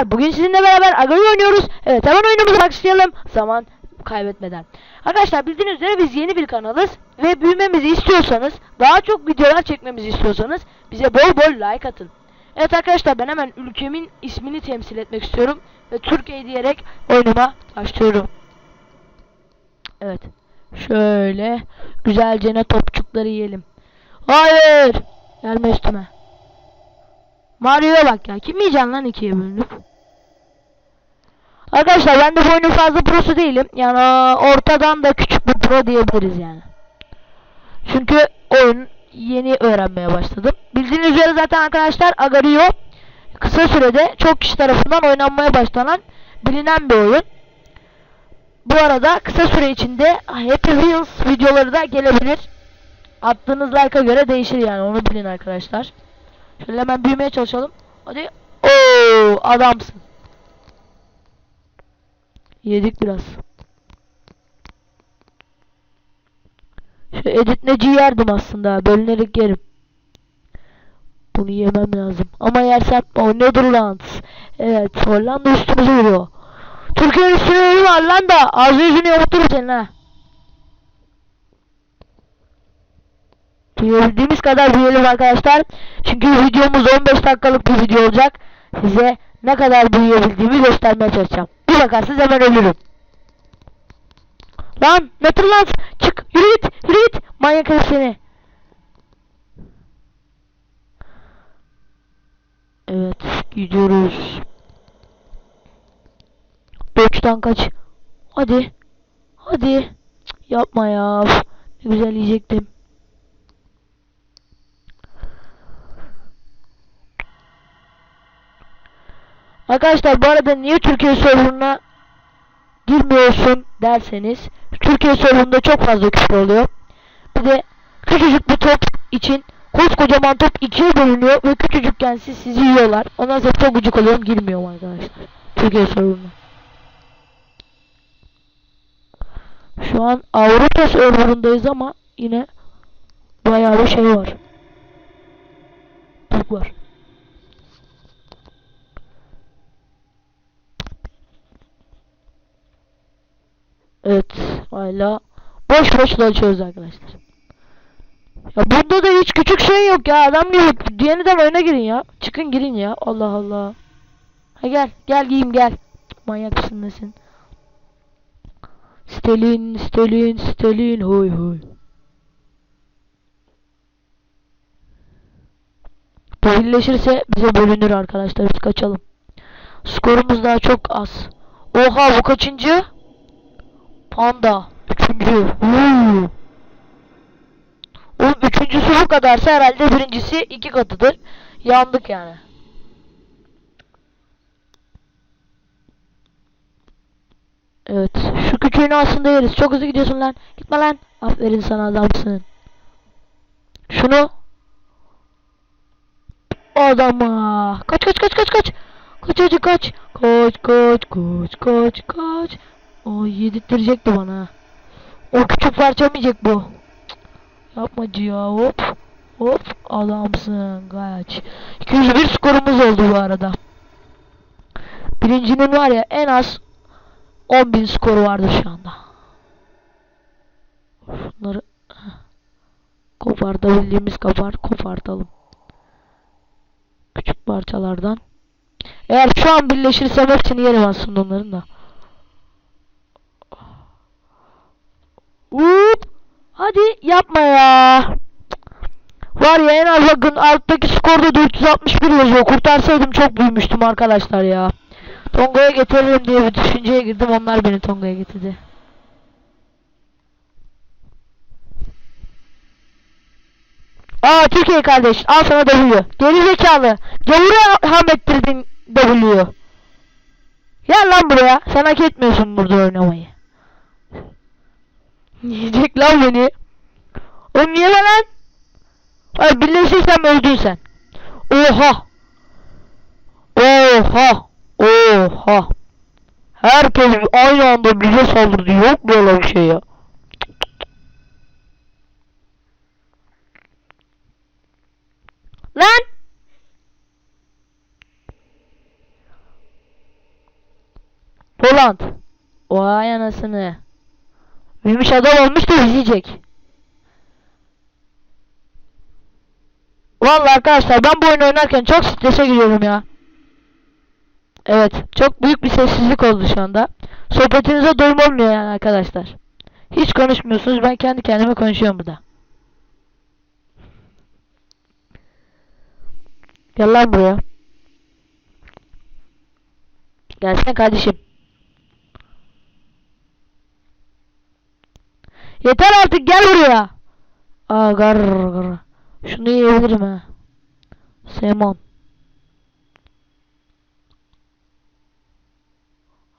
arkadaşlar bugün sizinle beraber Agari oynuyoruz. Evet hemen oyunumuza başlayalım. Zaman kaybetmeden. Arkadaşlar bildiğiniz üzere biz yeni bir kanalız. Ve büyümemizi istiyorsanız daha çok videolar çekmemizi istiyorsanız bize bol bol like atın. Evet arkadaşlar ben hemen ülkemin ismini temsil etmek istiyorum. Ve Türkiye diyerek oyunuma başlıyorum. Evet. Şöyle güzelce ne topçukları yiyelim. Hayır. Gelme üstüme. Mario'ya bak ya. Kim yiyeceksin lan ikiye bölünüp? Arkadaşlar ben de bu oyunun fazla prosu değilim. Yani ortadan da küçük bir pro diyebiliriz yani. Çünkü oyun yeni öğrenmeye başladım. Bildiğiniz üzere zaten arkadaşlar Agario kısa sürede çok kişi tarafından oynanmaya başlanan bilinen bir oyun. Bu arada kısa süre içinde Happy Wheels videoları da gelebilir. Attığınız like'a göre değişir yani onu bilin arkadaşlar. Şöyle hemen büyümeye çalışalım. Hadi. Oo adamsın. Yedik biraz. Şu editleci yerdim aslında. Bölünerek yerim. Bunu yemem lazım. Ama yersem o Netherlands. Evet Hollanda üstümüze vuruyor. Türkiye'nin üstüne var lan da. Ağzı yüzünü yamultur senin ha. Duyabildiğimiz kadar büyüyelim arkadaşlar. Çünkü videomuz 15 dakikalık bir video olacak. Size ne kadar büyüyebildiğimi göstermeye çalışacağım. Bir bakarsınız hemen ölürüm. Lan Netherlands çık yürü git yürü git manyak herif seni. Evet gidiyoruz. Doğuştan kaç. Hadi. Hadi. Cık, yapma ya. Ne güzel yiyecektim. Arkadaşlar bu arada niye Türkiye serverına girmiyorsun derseniz Türkiye serverında çok fazla küfür oluyor. Bir de küçücük bir top için koskocaman top ikiye bölünüyor ve küçücükken siz sizi yiyorlar. Ondan sonra çok gıcık oluyorum girmiyorum arkadaşlar. Türkiye serverına. Şu an Avrupa serverındayız ama yine bayağı bir şey var. Türk var. Evet hala boş boş dolaşıyoruz arkadaşlar. Ya bunda da hiç küçük şey yok ya adam gibi yeniden oyuna girin ya. Çıkın girin ya Allah Allah. Ha gel gel giyeyim gel. Manyak mısın nesin? Stalin Stalin Stalin hoy hoy. Birleşirse bize bölünür arkadaşlar biz kaçalım. Skorumuz daha çok az. Oha bu kaçıncı? Panda. Üçüncü. Huu. Oğlum üçüncüsü bu kadarsa herhalde birincisi iki katıdır. Yandık yani. Evet. Şu küçüğünü aslında yeriz. Çok hızlı gidiyorsun lan. Gitme lan. Aferin sana adamsın. Şunu. Adama. Kaç kaç kaç kaç kaç. Kaç hadi kaç. Kaç kaç kaç kaç kaç. O yedirttirecekti bana. O küçük parçamayacak bu. Cık, Yapmacı ya hop. Hop adamsın kaç. 201 skorumuz oldu bu arada. Birincinin var ya en az 10.000 skoru vardı şu anda. Şunları kopartabildiğimiz kadar kopartalım. Küçük parçalardan. Eğer şu an birleşirsem hepsini yerim aslında onların da. Up. Hadi yapma ya. Var ya en az bakın alttaki skorda 461 yazıyor. Kurtarsaydım çok büyümüştüm arkadaşlar ya. Tonga'ya getiririm diye bir düşünceye girdim. Onlar beni Tonga'ya getirdi. Aa Türkiye kardeş al sana W. Geri zekalı. Gavura ham ettirdin W'yu. Gel lan buraya. Sen hak etmiyorsun burada oynamayı. Yiyecek lan beni. Oğlum niye lan? Ay birleşirsen öldün sen. Oha. Oha. Oha. Herkes aynı anda bize saldırdı. Yok böyle bir şey ya. Lan! Poland. Vay anasını. Büyümüş adam olmuş da izleyecek. Vallahi arkadaşlar ben bu oyunu oynarken çok strese giriyorum ya. Evet. Çok büyük bir sessizlik oldu şu anda. Sohbetinize doyum olmuyor yani arkadaşlar. Hiç konuşmuyorsunuz. Ben kendi kendime konuşuyorum burada. Gel lan buraya. Gelsene kardeşim. Yeter artık gel buraya. Aa gar gar. Şunu yiyebilirim ha. Semon.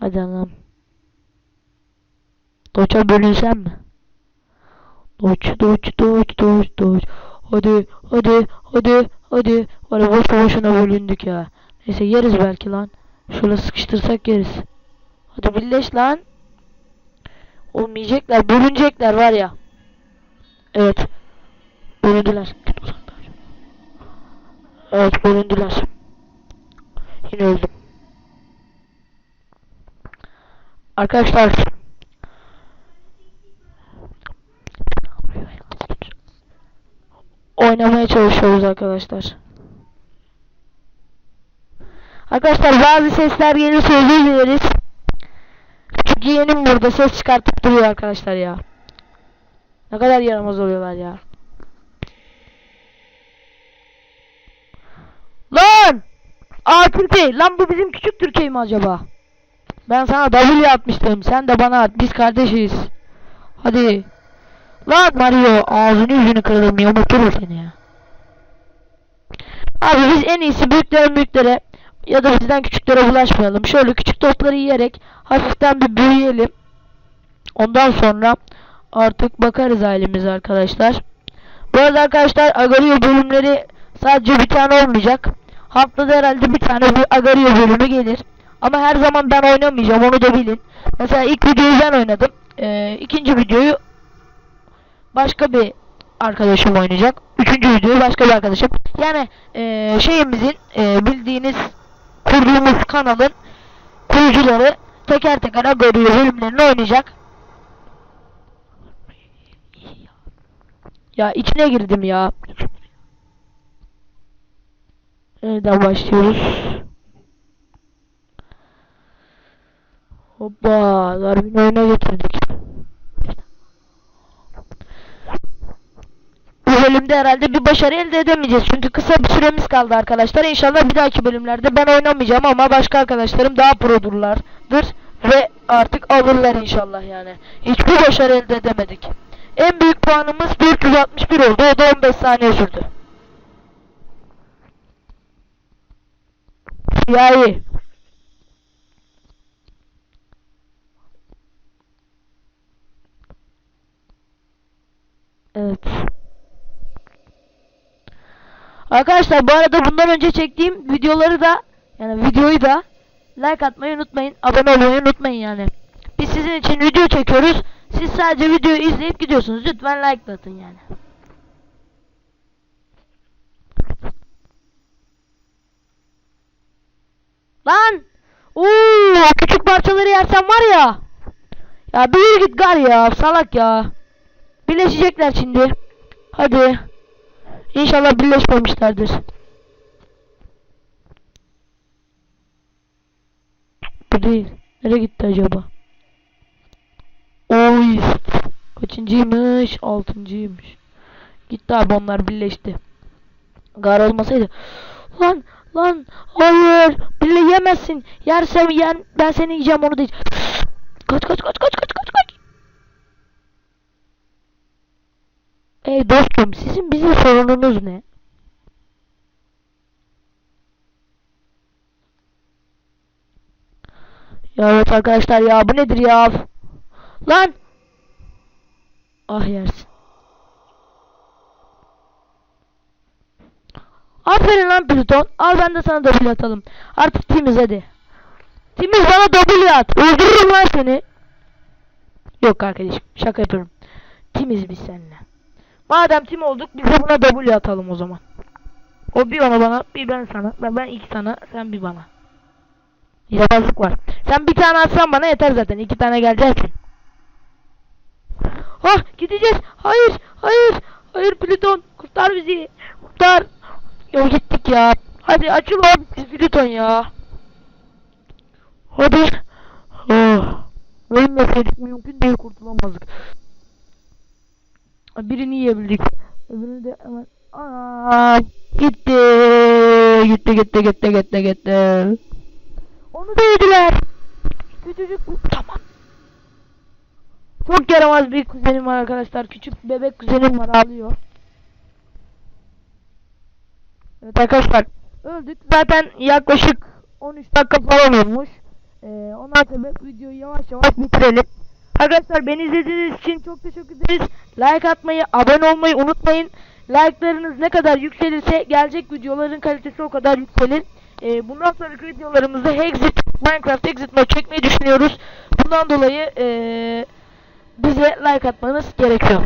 Hadi anam. Doça bölünsem mi? Doç doç doç doç doç. Hadi hadi hadi hadi. Var boş boşuna bölündük ya. Neyse yeriz belki lan. Şöyle sıkıştırsak yeriz. Hadi birleş lan. Oğlum yiyecekler, bölünecekler var ya. Evet. Uzaklaş. Evet bölündüler. Yine öldüm. Arkadaşlar. Oynamaya çalışıyoruz arkadaşlar. Arkadaşlar bazı sesler gelirse özür dileriz. Küçük yeğenim burada ses çıkartıp duruyor arkadaşlar ya. Ne kadar yaramaz oluyorlar ya. Lan! Türkiye. Lan bu bizim küçük Türkiye mi acaba? Ben sana W atmıştım. Sen de bana at. Biz kardeşiz. Hadi. Lan Mario ağzını yüzünü kırarım yamulturum seni ya. Abi biz en iyisi büyüklere büyüklere ya da bizden küçüklere bulaşmayalım. Şöyle küçük topları yiyerek hafiften bir büyüyelim. Ondan sonra artık bakarız halimize arkadaşlar. Bu arada arkadaşlar Agario bölümleri sadece bir tane olmayacak. Haftada herhalde bir tane bir Agario bölümü gelir. Ama her zaman ben oynamayacağım onu da bilin. Mesela ilk videoyu ben oynadım. Ee, ikinci videoyu başka bir arkadaşım oynayacak. Üçüncü videoyu başka bir arkadaşım. Yani ee, şeyimizin ee, bildiğiniz kurduğumuz kanalın kurucuları teker teker Agario bölümlerini oynayacak. Ya içine girdim ya. Nereden başlıyoruz? Hoppa, Darwin oyuna getirdik. Bu bölümde herhalde bir başarı elde edemeyeceğiz. Çünkü kısa bir süremiz kaldı arkadaşlar. İnşallah bir dahaki bölümlerde ben oynamayacağım ama başka arkadaşlarım daha produrlardır. Ve artık alırlar inşallah yani. Hiçbir başarı elde edemedik. En büyük puanımız 461 oldu. O da 15 saniye sürdü. Ya iyi. Evet. Arkadaşlar bu arada bundan önce çektiğim videoları da yani videoyu da like atmayı unutmayın. Abone olmayı unutmayın yani. Biz sizin için video çekiyoruz. Siz sadece videoyu izleyip gidiyorsunuz. Lütfen like atın yani. Lan! Uuu küçük parçaları yersen var ya. Ya bir yürü git gar ya salak ya. Birleşecekler şimdi. Hadi. İnşallah birleşmemişlerdir. Bu değil. Nereye gitti acaba? Oy. Kaçıncıymış? Altıncıymış. Gitti abi onlar birleşti. Gar olmasaydı. Lan lan hayır. Bile yemezsin. Yersem yen ben seni yiyeceğim onu değil. Kaç kaç kaç kaç kaç kaç kaç. Ey dostum sizin bizim sorununuz ne? Ya evet arkadaşlar ya bu nedir ya? Lan! Ah yersin. Aferin lan Plüton. Al ben de sana W atalım. Artık timiz hadi. Timiz bana W at. Öldürürüm lan seni. Yok arkadaşım şaka yapıyorum. Timiz biz seninle. Madem tim olduk biz de buna W atalım o zaman. O bir ona bana bir ben sana. Ben, ben iki sana sen bir bana. Yaramazlık var. Sen bir tane atsan bana yeter zaten. iki tane geleceksin. Ah gideceğiz. Hayır hayır. Hayır Plüton kurtar bizi. Kurtar. Yok gittik ya. Hadi açıl abi Plüton ya. Hadi. Oh. Ölmeseydik mümkün değil kurtulamazdık. Birini yiyebildik. Öbürünü de hemen... Aa, gitti. Gitti gitti gitti gitti gitti. Onu da yediler. Küçücük tamam. Çok yaramaz bir kuzenim var arkadaşlar. Küçük bebek kuzenim var ağlıyor. Evet arkadaşlar öldük. Zaten yaklaşık 13 dakika falan olmuş. Ee, ondan sonra videoyu yavaş yavaş bitirelim. Arkadaşlar beni izlediğiniz için çok teşekkür ederiz. Like atmayı, abone olmayı unutmayın. Like'larınız ne kadar yükselirse gelecek videoların kalitesi o kadar yükselir. Ee, bundan sonraki videolarımızda Exit, Minecraft Exit Mode çekmeyi düşünüyoruz. Bundan dolayı ee, bize like atmanız gerekiyor.